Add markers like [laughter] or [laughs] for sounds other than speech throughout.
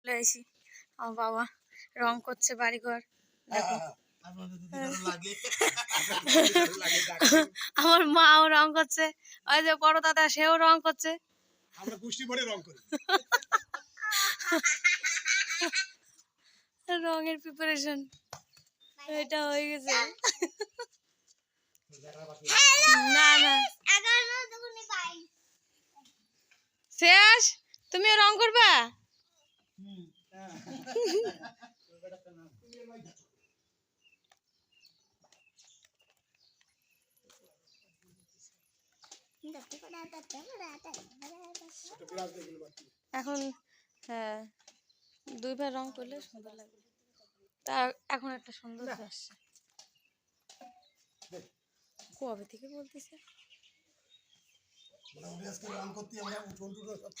চলে এসি আমার বাবা রং করছে বাড়িঘর দেখো। [laughs] আমার মাও রং করছে। ওই যে বড় দাদা সেও রং করছে। আমরা পুষ্টি করে রং করি। [laughs] রঙের প্রিপারেশন এটা হয়ে গেছে। না না। শেষ? তুমিও রং করবা? এখন হ্যাঁ দুইবার রং করলে সুন্দর লাগবে তা এখন একটা সুন্দর আসছে কবে থেকে বলতেছে? রং করতে আমরা উঠোন টুটো সব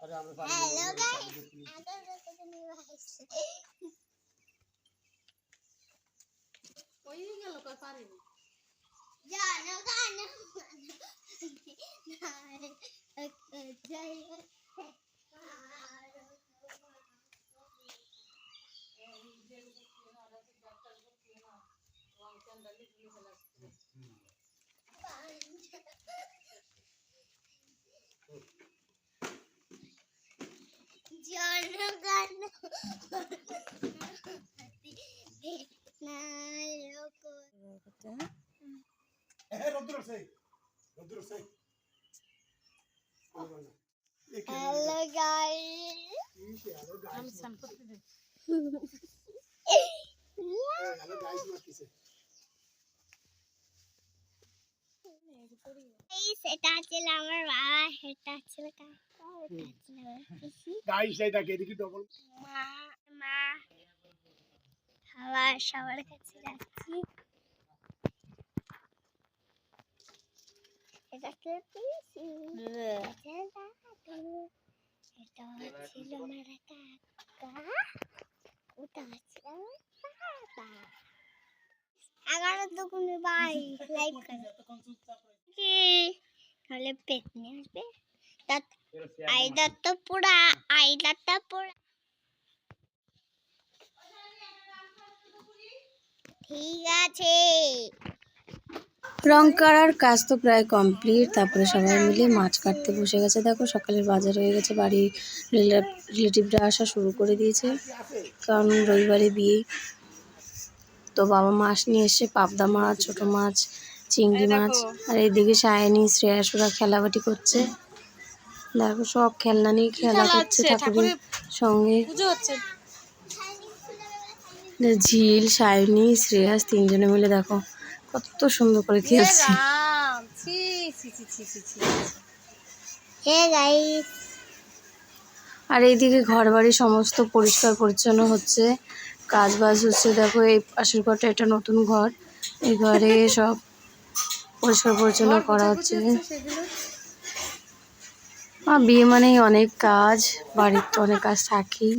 পরিষ্কার রাখব। আরে আমরা পারি না, হ্যাঁ, রোদ্দুর আছে, রোদ্দুর আছে। এই কে? হ্যালো গাইস এই কে? আরও গাইস আমি স্নান করতে দিই। হ্যাঁ, আরও গাইস। এই সেটা ছিল আমার বাবা সেটা ছিল কাকা এটা ছিল আমার পিসি গাইস এই দেখে, এদিকে double। মা মা সবার সবার কাছে যাচ্ছি এটা কে পিসি এটা দাদু আমার কাকা ওটা হচ্ছিল আমার বাবা এগারো দুগুণে বাই লাইক করে কি তাহলে পেট নিয়ে আসবে। দাঁত আই দাঁত পুরা আই দাঁত পুরা। ঠিক আছে। রং করার কাজ তো প্রায় কমপ্লিট তারপরে সবাই মিলে মাছ কাটতে বসে গেছে। দেখো সকালের বাজার হয়ে গেছে বাড়ি রিলেটিভরা আসা শুরু করে দিয়েছে। কারণ রবিবারে বিয়ে। তো বাবা মাছ নিয়ে এসছে পাবদা মাছ ছোট মাছ চিংড়ি মাছ আর এইদিকে সায়নী শ্রেয়াস ওরা খেলাবাটি করছে। দেখো সব খেলনা নিয়ে খেলা করছে ঠাকুরের সঙ্গে। ঝিল সায়নী শ্রেয়াস তিনজনে মিলে দেখো কত সুন্দর করে খেলছে। আর এইদিকে ঘর বাড়ি সমস্ত পরিষ্কার পরিচ্ছন্ন হচ্ছে। কাজ বাজ হচ্ছে। দেখো এই পাশের ঘরটা এটা নতুন ঘর। এই ঘরে [laughs] সব পরিষ্কার পরিচ্ছন্ন করা হচ্ছে। আর বিয়ে মানেই অনেক কাজ বাড়ির তো অনেক কাজ থাকেই।